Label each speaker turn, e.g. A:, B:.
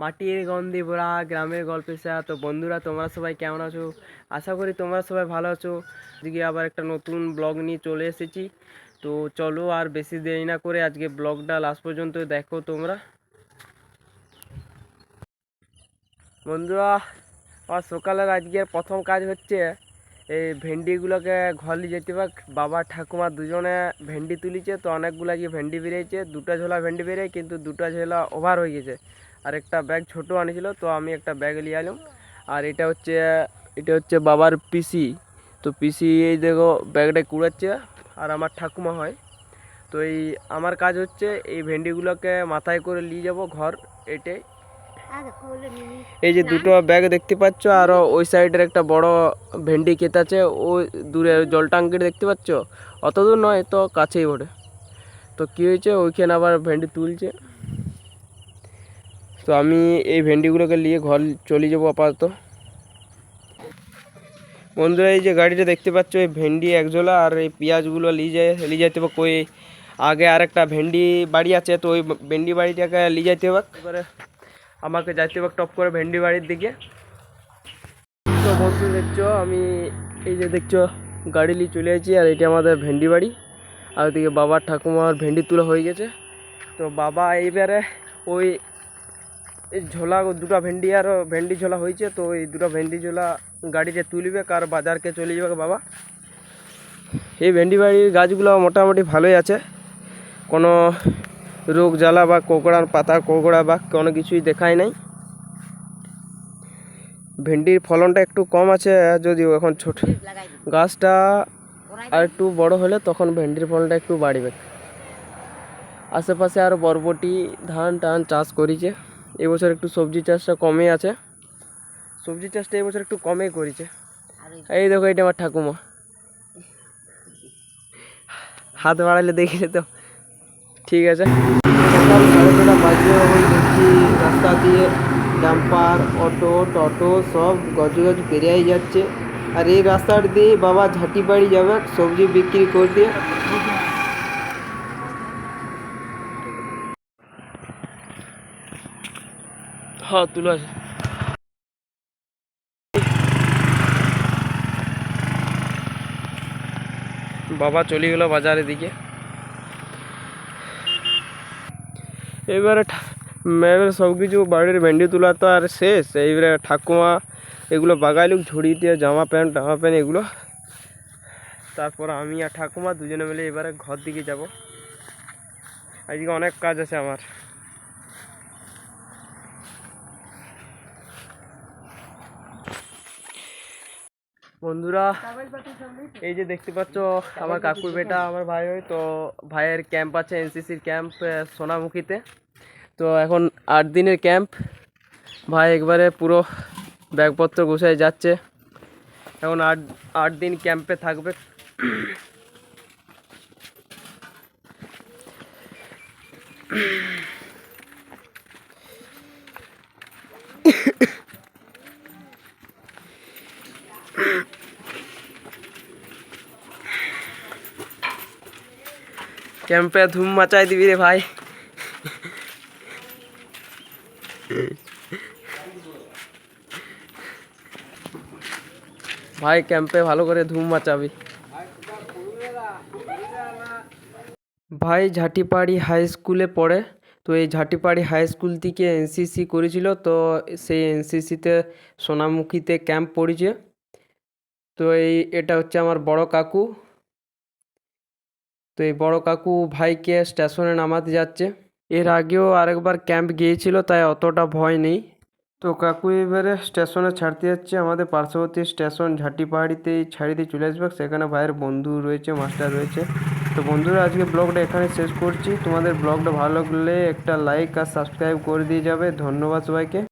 A: মাটির গন্ধে ভরা গ্রামের গল্পের সাথে। তো বন্ধুরা, তোমরা সবাই কেমন আছো? আশা করি তোমরা সবাই ভালো আছো। আজকে আবার একটা নতুন ব্লগ নিয়ে চলে এসেছি। তো চলো আর বেশি দেরি না করে আজকে ব্লগটা লাস্ট পর্যন্ত দেখো তোমরা। বন্ধুরা, আমার সকালের আজকের প্রথম কাজ হচ্ছে এই ভেন্ডিগুলোকে ঘর যেতে পার বাবা, ঠাকুমা দুজনে ভেন্ডি তুলিছে, তো অনেকগুলো আজকে ভেন্ডি বেরিয়েছে। দুটো ঝোলা ভেন্ডি বেরিয়ে কিন্তু দুটো ঝোলা ওভার হয়ে গেছে। আর একটা ব্যাগ ছোট আনিছিল, তো আমি একটা ব্যাগ নিয়ে এলাম আর এটা হচ্ছে এটা হচ্ছে বাবার পিসি তো পিসি এই দেখো ব্যাগটা কুড়াচ্ছে, আর আমার ঠাকুমা হয়। তো এই, আমার কাজ হচ্ছে এই ভেন্ডিগুলোকে মাথায় করে নিয়ে যাব ঘর এটাই এই যে দুটো ব্যাগ দেখতে পাচ্ছ, আর ওই সাইডের একটা বড় ভেন্ডি ক্ষেত আছে ওই দূরে জল টাঙ্কি দেখতে পাচ্ছ? অত দূর নয়, তো কাছেই বটে। তো কী হয়েছে, ওইখানে আবার ভেন্ডি তুলছে। তো আমি এই ভেন্ডিগুলোকে নিয়ে ঘর চলে যাব আপাতত। বন্ধুরা, এই যে গাড়িটা দেখতে পাচ্ছ, এই ভেন্ডি একজোলা আর এই পেঁয়াজগুলো নিয়ে যায়, নিয়ে যাইতে হবে। কই, আগে আর একটা ভেন্ডি বাড়ি আছে, তো ওই ভেন্ডি বাড়িটাকে নিয়ে যাইতে হবে। এবারে আমাকে যাইতে হবে টপ করে ভেন্ডি বাড়ির দিকে। তো বন্ধু, দেখছ, আমি এই যে দেখছ, গাড়ি নিয়ে চলে আসছি আর এটা আমাদের ভেন্ডি বাড়ি। আর ওদিকে বাবার ঠাকুমার ভেন্ডি তোলা হয়ে গেছে। তো বাবা, এইবারে ওই ঝোলা দুটো ভেন্ডি আর ভেন্ডি ঝোলা হয়েছে, তো এই দুটো ভেন্ডি ঝোলা গাড়িতে তুলবে, কার বাজারকে চলে যাবে বাবা। এই ভেন্ডি বাড়ির গাছগুলো মোটামুটি ভালোই আছে। কোনো রোগ জ্বালা বা কোকড়ার পাতা, কোকড়া বা কোনো কিছুই দেখায় নাই। ভেন্ডির ফলনটা একটু কম আছে, যদিও এখন ছোট। গাছটা আর একটু বড় হলে তখন ভেন্ডির ফলনটা একটু বাড়বে। আশেপাশে আর বরবটি, ধান টান চাষ করেছে। এবছর একটু সবজি চাষটা কমে আছে। সবজি চাষটা এবছর একটু কমে করেছে। এই দেখো, এটা আমার ঠাকুমা। হাত বাড়ালে দেখলে তো। ঠিক আছে। রাস্তা দিয়ে ডাম্পার, অটো, টোটো সব গজ গজ পেরিয়ে যাচ্ছে। আর এই রাস্তার দিয়ে বাবা ঝাঁটি বাড়ি যাবে, সবজি বিক্রি করে দিয়ে হ্যাঁ তুলো আছে বাবা চলে গেল বাজারের দিকে। এবারে এবারে সব কিছু বাড়ির ভেন্ডি তোলা তো আর শেষ। এইবারে ঠাকুমা এগুলো বাগাইলুক ঝুড়ি দিয়ে জামা প্যান্ট, টামা প্যান্ট এগুলো। তারপর আমি আর ঠাকুমা দুজনে মিলে এবারে ঘর দিকে যাব। আজকে অনেক কাজ আছে আমার। বন্ধুরা এই যে দেখতে পাচ্ছ আমার কাকুর বেটা আমার ভাই তো ভাইয়ের ক্যাম্প আছে এনসিসির ক্যাম্প সোনামুখীতে। তো এখন আট দিনের ক্যাম্প ভাই একবারে পুরো ব্যাগপত্র গুছায় যাচ্ছে। এখন আট আট দিন ক্যাম্পে থাকবে। ক্যাম্পে ধুম মাচাই দিবি রে ভাই। ভাই, ক্যাম্পে ভালো করে ধুম মাচাবি। ভাই, ঝাটিপাড়ি হাই স্কুলে পড়ে। তো এই ঝাটিপাড়ি হাই স্কুল থেকে এনসিসি করেছিল। তো সেই এনসিসিতে সোনামুখীতে ক্যাম্প পড়েছে। তো এই, এটা হচ্ছে আমার বড় কাকু। তো এই বড় কাকু ভাইকে স্টেশনে নামাতে যাচ্ছে। এর আগেও আরেকবার ক্যাম্প গিয়েছিল, তাই অতটা ভয় নেই। তো কাকু এবারে স্টেশনে ছাড়তে যাচ্ছে। আমাদের পার্শ্ববর্তী স্টেশন ঝাটিপাহাড়িতেই ছাড়িতে চলে আসবে। সেখানে ভাইয়ের বন্ধু রয়েছে, মাস্টার রয়েছে। তো বন্ধুরা, আজকে ব্লগটা এখানে শেষ করছি। তোমাদের ব্লগটা ভালো লাগলে একটা লাইক আর সাবস্ক্রাইব করে দিয়ে যাবে। ধন্যবাদ সবাইকে।